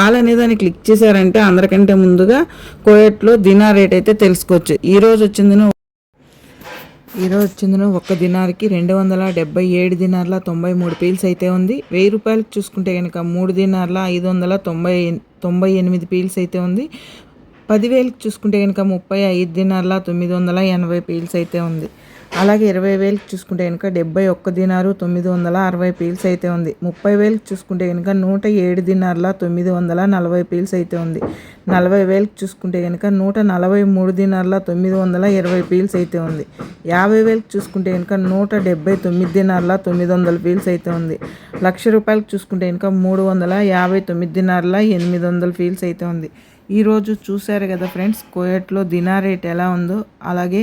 All అనే దాన్ని click చేశారంటే అందరికంటే ముందుగా కోయట్లో దినా రేట్ అయితే తెలుసుకోవచ్చు. ఈరోజు వచ్చింది ఈరోజు వచ్చింది ఒక్క దినార్కి రెండు వందల డెబ్బై ఏడు దినార్ల తొంభై మూడు పీల్స్ అయితే ఉంది. వెయ్యి రూపాయలకి చూసుకుంటే కనుక మూడు దినార్ల ఐదు వందల తొంభై తొంభై ఎనిమిది పీల్స్ అయితే ఉంది. పదివేలకి చూసుకుంటే కనుక ముప్పై ఐదు దినార్ల తొమ్మిది వందల ఎనభై పీల్స్ అయితే ఉంది. అలాగే ఇరవై వేలకి చూసుకుంటే కనుక డెబ్బై ఒక్క దినారు తొమ్మిది వందల అరవై పీల్స్ అయితే ఉంది. ముప్పై వేలకి చూసుకుంటే కనుక నూట ఏడు దినార్ల తొమ్మిది వందల నలభై పీల్స్ అయితే ఉంది. నలభై వేలకి చూసుకుంటే కనుక నూట నలభై మూడు దినార్ల తొమ్మిది వందల ఇరవై పీల్స్ అయితే ఉంది. యాభై వేలకి చూసుకుంటే కనుక నూట డెబ్బై తొమ్మిది దినార్ల తొమ్మిది వందల పీల్స్ అయితే ఉంది. లక్ష రూపాయలకి చూసుకుంటే కనుక మూడు వందల యాభై తొమ్మిది దినార్ల ఎనిమిది వందల ఫీల్స్ అయితే ఉంది. ఈరోజు చూశారు కదా ఫ్రెండ్స్ కోయట్లో దినా రేట్ ఎలా ఉందో అలాగే